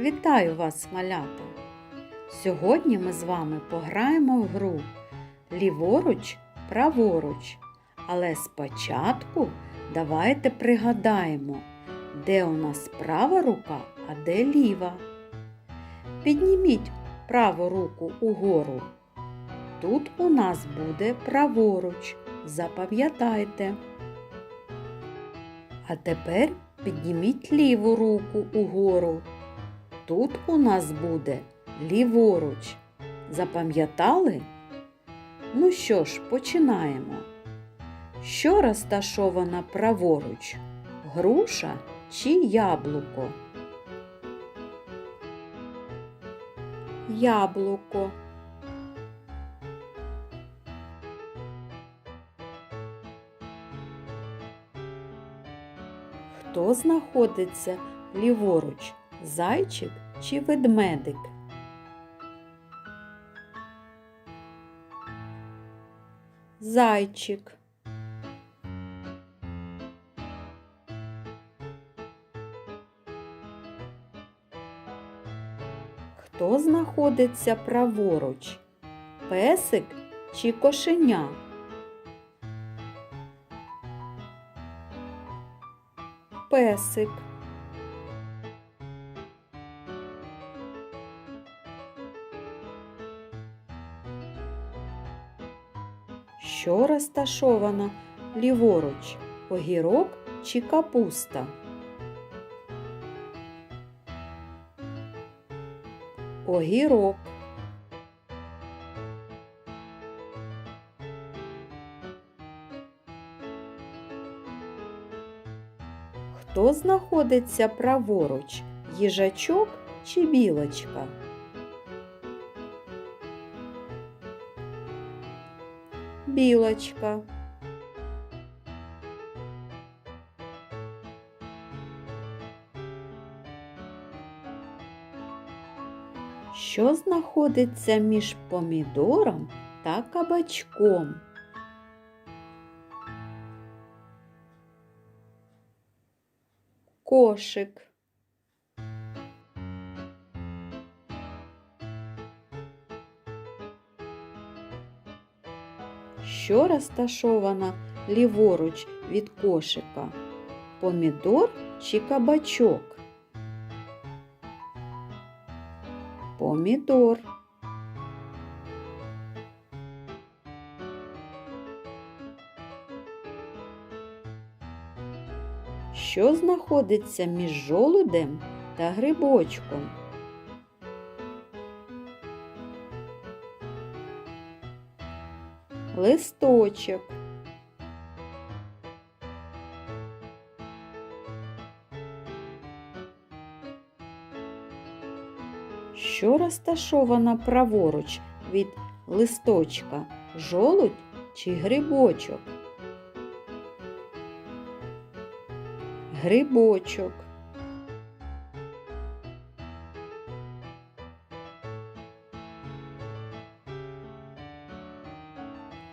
Вітаю вас, малята! Сьогодні ми з вами пограємо в гру ліворуч, праворуч. Але спочатку давайте пригадаємо, де у нас права рука, а де ліва. Підніміть праву руку угору. Тут у нас буде праворуч. Запам'ятайте. А тепер підніміть ліву руку угору. Тут у нас буде ліворуч. Запам'ятали? Ну що ж, починаємо. Що розташована праворуч? Груша чи яблуко? Яблуко. Хто знаходиться ліворуч? Зайчик чи ведмедик? Зайчик. Хто знаходиться праворуч? Песик чи кошеня? Песик. Що розташовано ліворуч? Огірок чи капуста? Огірок. Хто знаходиться праворуч? Їжачок чи білочка? Білочка. Що знаходиться між помідором та кабачком? Кошик. Що розташовано ліворуч від кошика? Помідор чи кабачок? Помідор. Що знаходиться між жолудем та грибочком? Листочок. Що розташовано праворуч від листочка? Жолудь чи грибочок? Грибочок.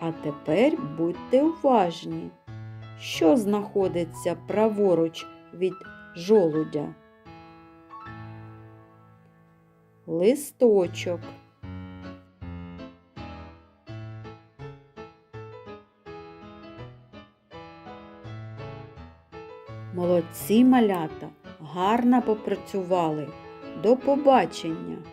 А тепер будьте уважні, що знаходиться праворуч від жолудя? Листочок. Молодці малята, гарно попрацювали. До побачення!